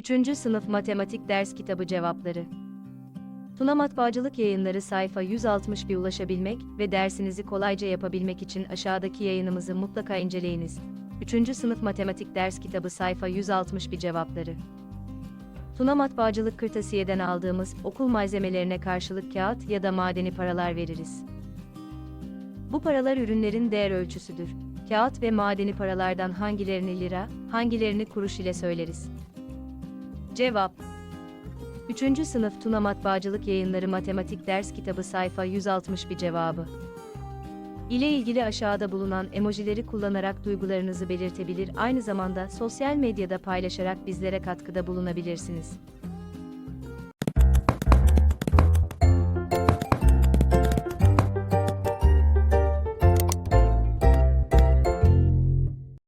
3. Sınıf Matematik Ders Kitabı Cevapları Tuna Matbaacılık Yayınları sayfa 161 ulaşabilmek ve dersinizi kolayca yapabilmek için aşağıdaki yayınımızı mutlaka inceleyiniz. 3. Sınıf Matematik Ders Kitabı sayfa 161 cevapları Tuna Matbaacılık Kırtasiye'den aldığımız okul malzemelerine karşılık kağıt ya da madeni paralar veririz. Bu paralar ürünlerin değer ölçüsüdür. Kağıt ve madeni paralardan hangilerini lira, hangilerini kuruş ile söyleriz? Cevap 3. Sınıf Tuna Matbaacılık Yayınları Matematik Ders Kitabı sayfa 161 cevabı. ile ilgili aşağıda bulunan emojileri kullanarak duygularınızı belirtebilir aynı zamanda sosyal medyada paylaşarak bizlere katkıda bulunabilirsiniz.